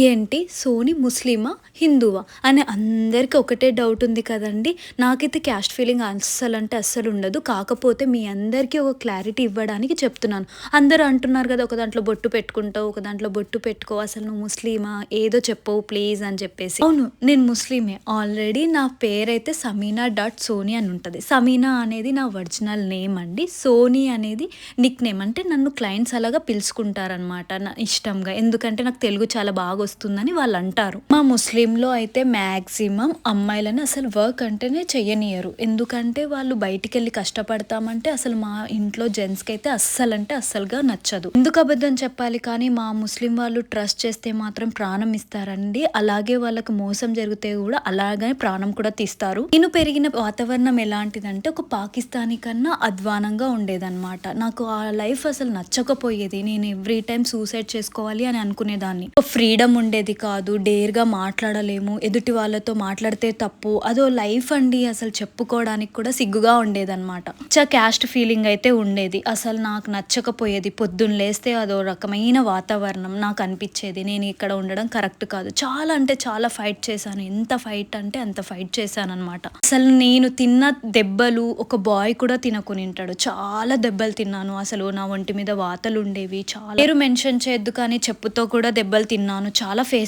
ఏంటి? సోని ముస్లిమా? హిందువా? అని అందరికీ ఒకటే డౌట్ ఉంది కదండి. నాకైతే క్యాస్ట్ ఫీలింగ్ అస్సలు అంటే అస్సలు ఉండదు. కాకపోతే మీ అందరికీ ఒక క్లారిటీ ఇవ్వడానికి చెప్తున్నాను. అందరూ అంటున్నారు కదా ఒక దాంట్లో బొట్టు పెట్టుకుంటావు ఒక దాంట్లో బొట్టు పెట్టుకో అసలు నువ్వు ముస్లిమా? ఏదో చెప్పవు ప్లీజ్ అని చెప్పేసి. అవును నేను ముస్లిమే. ఆల్రెడీ నా పేరైతే సమీనా డాట్ సోని అని ఉంటుంది. సమీనా అనేది నా ఒరిజినల్ నేమ్ అండి. సోని అనేది నిక్ నేమ్ అంటే నన్ను క్లయింట్స్ అలాగా పిలుచుకుంటారనమాట నా ఇష్టంగా. ఎందుకంటే నాకు తెలుగు చాలా బాగా వస్తుందని వాళ్ళు అంటారు మా ముస్లింలో అయితే మ్యాక్సిమం అమ్మాయిలని అసలు వర్క్ అంటేనే చెయ్యనియరు ఎందుకంటే వాళ్ళు బయటికి వెళ్ళి కష్టపడతామంటే అసలు మా ఇంట్లో జెంట్స్కి అయితే అస్సలు అంటే అస్సలుగా నచ్చదు. ఎందుకు అబద్ధం చెప్పాలి? కానీ మా ముస్లిం వాళ్ళు ట్రస్ట్ చేస్తే మాత్రం ప్రాణం ఇస్తారండి. అలాగే వాళ్ళకి మోసం జరిగితే కూడా అలాగే ప్రాణం కూడా తీస్తారు. నేను పెరిగిన వాతావరణం ఎలాంటిదంటే ఒక పాకిస్తానీ కన్నా అధ్వానంగా ఉండేదన్నమాట. నాకు ఆ లైఫ్ అసలు నచ్చకపోయేది. నేను ఎవ్రీ టైం సూసైడ్ చేసుకోవాలి అని అనుకునేదాన్ని. ఫ్రీడమ్ ఉండేది కాదు డేర్గా మాట్లాడలేము ఎదుటి వాళ్ళతో మాట్లాడితే తప్పు. అదో లైఫ్ అండి అసలు చెప్పుకోవడానికి కూడా సిగ్గుగా ఉండేదన్నమాట. చ క్యాస్ట్ ఫీలింగ్ అయితే ఉండేది. అసలు నాకు నచ్చకపోయేది పొద్దున్న లేస్తే అదో రకమైన వాతావరణం నాకు అనిపించేది. నేను ఇక్కడ ఉండడం కరెక్ట్ కాదు. చాలా అంటే చాలా ఫైట్ చేశాను. ఎంత ఫైట్ అంటే అంత ఫైట్ చేశాను అనమాట అసలు నేను తిన్న దెబ్బలు ఒక బాయ్ కూడా తినకుని ఉంటాడు. చాలా దెబ్బలు తిన్నాను. అసలు నా ఒంటి మీద వాతలు ఉండేవి చాలా పేరు మెన్షన్ చేయొద్దు కానీ చెప్పుతో కూడా దెబ్బలు తిన్నాను. చాలా ఫేస్